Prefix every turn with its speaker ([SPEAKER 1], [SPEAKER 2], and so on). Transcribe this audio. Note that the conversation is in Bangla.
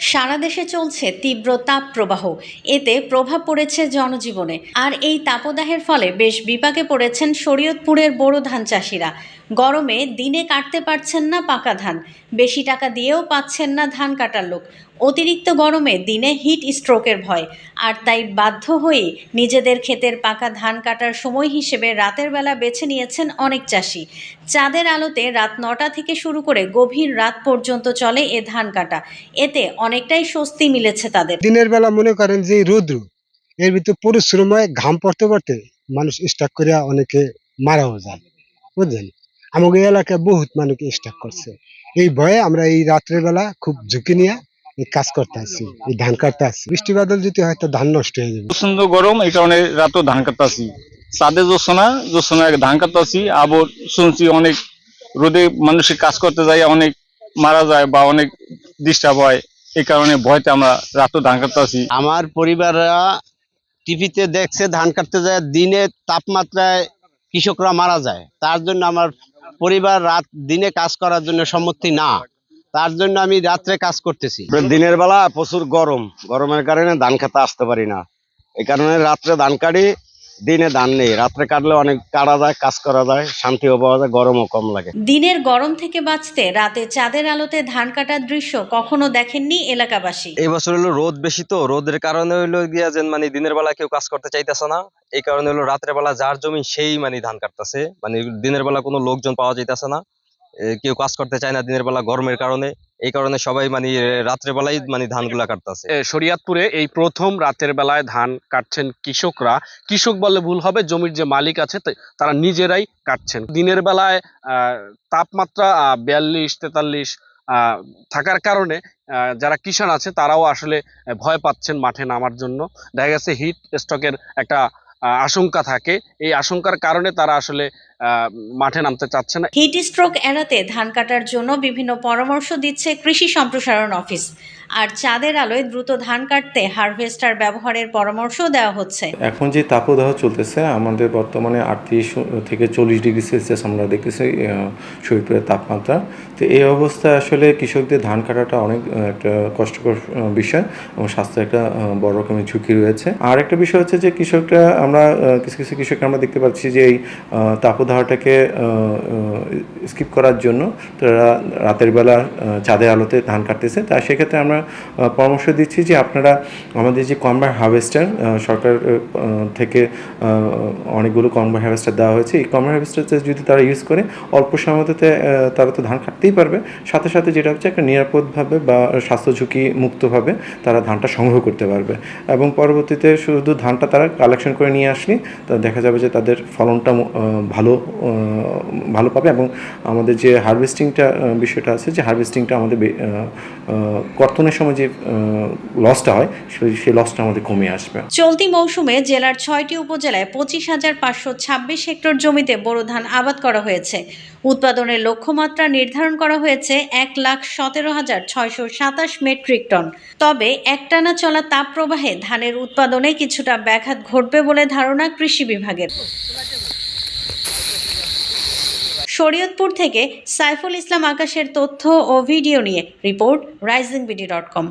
[SPEAKER 1] সারা দেশে চলছে তীব্র তাপ প্রবাহ এতে প্রভাব পড়েছে জনজীবনে। আর এই তাপদাহের ফলে বেশ বিপাকে পড়েছেন শরীয়তপুরের বোরো ধান চাষিরা। গরমে দিনে কাটতে পারছেন না পাকা ধান। বেশি টাকা দিয়েও পাচ্ছেন না ধান কাটার লোক। অতিরিক্ত গরমে দিনে হিট স্ট্রোকের ভয়। আর তাই বাধ্য হয়ে নিজেদের ক্ষেতের পাকা ধান কাটার সময় হিসেবে রাতের বেলা বেছে নিয়েছেন অনেক চাষি। চাঁদের আলোতে রাত নটা থেকে শুরু করে গভীর রাত পর্যন্ত চলে এ ধান কাটা। এতে অনেকটাই স্বস্তি মিলেছে তাদের।
[SPEAKER 2] দিনের বেলা মনে করেন যে রৌদ্র। এর ভিতরে পরিশ্রম ঘাম পড়তে পড়তে মানুষ স্টাক করে অনেকে মারাও যায়। বুঝলেন? আমাকে এলাকায় বহুত মানুষ স্টাক করছে। এই ভয়ে আমরা এই রাত্রের বেলা খুব ঝুঁকি নিয়ে এই কাজ করতে আসি এই ধান কাটতে আসি। বৃষ্টি বাদল যদি হয় তো ধান নষ্ট হয়ে যাবে।
[SPEAKER 3] প্রচণ্ড গরম এই কারণে রাতেও ধান কাটতেছি চাঁদে জ্যোৎস্না জ্যোৎস্না ধান কাটতেছি আবার শুনছি অনেক রোদে মানুষের কাজ করতে যায় অনেক মারা যায় বা অনেক ডিস্টার্ব হয়। এই কারণে ভয়তে আমরা রাতেও ধান কাটতেছি
[SPEAKER 4] আমার পরিবাররা টিভিতে দেখছে ধান কাটতে যায় দিনে তাপমাত্রায় কৃষকরা মারা যায়। তার জন্য আমার পরিবার রাত দিনে কাজ করার জন্য সম্মতি না। তার জন্য আমি রাত্রে কাজ করতেছি।
[SPEAKER 5] দিনের বেলা প্রচুর গরম। গরমের কারণে ধান খেতে আসতে পারি না। এই কারণে রাত্রে ধান কাটি দিনে দান নেই। রাত্রে কাটলে অনেক কাটা যায় কাজ করা যায় শান্তিও পাওয়া যায় গরমও কম লাগে।
[SPEAKER 1] দিনের গরম থেকে বাঁচতে রাতে চাঁদের আলোতে ধান কাটার দৃশ্য কখনো দেখেননি এলাকাবাসী?
[SPEAKER 6] এই বছর হলো রোদ বেশি তো রোদের কারণে হলো গিয়া যে মানে দিনের বেলা কেউ কাজ করতে চাইতেছে না। এই কারণে হলো রাতের বেলা যার জমি সেই মানে ধান কাটতেছে। মানে দিনের বেলা কোনো লোকজন পাওয়া যাইতেছে না। কেউ কাজ করতে চায় না দিনের বেলা গরমের কারণে। এই কারণে সবাই মানে রাত্রে বেলায় মানে ধানগুলা কাটতেছে
[SPEAKER 7] শরিয়াতপুরে এই প্রথম রাতের বেলায় ধান কাটছেন কৃষকরা। কৃষক বললে ভুল হবে, জমির যে মালিক আছে তারা নিজেরাই কাটছেন। দিনের বেলায় তাপমাত্রা বিয়াল্লিশ, তেতাল্লিশ থাকার কারণে যারা কিষাণ আছে তারাও আসলে ভয় পাচ্ছেন মাঠে নামার জন্য। দেখা গেছে হিট স্ট্রোকের একটা আশঙ্কা থাকে। এই আশঙ্কার কারণে তারা আসলে মাঠে নামতে চাচ্ছে না।
[SPEAKER 1] হিট স্ট্রোক এড়াতে ধান কাটার জন্য বিভিন্ন পরামর্শ দিচ্ছে কৃষি সম্প্রসারণ অফিস। আর চাঁদের আলোয় দ্রুত ধান কাটতে হারভেস্টার ব্যবহারের পরামর্শও দেওয়া হচ্ছে।
[SPEAKER 8] এখন যে তাপদাহ চলতেছে, আমাদের বর্তমানে আটত্রিশ থেকে চল্লিশ ডিগ্রি সেলসিয়াস আমরা দেখতেছি শরীরের তাপমাত্রা। তো এই অবস্থায় আসলে কৃষকদের ধান কাটাটা অনেক একটা কষ্টকর বিষয় এবং স্বাস্থ্য একটা বড় রকমের ঝুঁকি রয়েছে। আর একটা বিষয় হচ্ছে যে কৃষকরা, আমরা কিছু কিছু কৃষক আমরা দেখতে পাচ্ছি যে এই তাপদাহটাকে স্কিপ করার জন্য তারা রাতের বেলা চাঁদের আলোতে ধান কাটতেছে। তা সেক্ষেত্রে আমরা পরামর্শ দিচ্ছি যে আপনারা আমাদের যে কম্বার হার্ভেস্টার সরকার থেকে অনেকগুলো কম্বার হারভেস্টার দেওয়া হয়েছে। এই কম্বার হারভেস্টার যদি তারা ইউজ করে, অল্প সময়তে তারা তো ধান কাটতেই পারবে। সাথে সাথে যেটা হচ্ছে একটা নিরাপদভাবে বা স্বাস্থ্য ঝুঁকি মুক্তভাবে তারা ধানটা সংগ্রহ করতে পারবে। এবং পরবর্তীতে শুধু ধানটা তারা কালেকশন করে নিয়ে আসলে দেখা যাবে যে তাদের ফলনটা ভালো ভালো পাবে। এবং আমাদের যে হারভেস্টিংটা বিষয়টা আছে, যে হারভেস্টিংটা আমাদের বে- আহ, সময় যে লসটা হয় সেই- লসটা আমাদের কমে আসবে।
[SPEAKER 1] চলতি মৌসুমে জেলার ছয়টি উপজেলায় পঁচিশ হাজার পাঁচশো ছাব্বিশ হেক্টর জমিতে বোরো ধান আবাদ করা হয়েছে। উৎপাদনের লক্ষ্যমাত্রা নির্ধারণ করা হয়েছে এক লাখ সতেরো হাজার ছয়শো সাতাশ মেট্রিক টন। তবে একটানা চলা তাপপ্রবাহে ধানের উৎপাদনে কিছুটা ব্যাঘাত ঘটবে বলে ধারণা কৃষি বিভাগের। শরীয়তপুর থেকে সাইফুল ইসলাম আকাশের তথ্য ও ভিডিও নিয়ে report Rising BD dot com.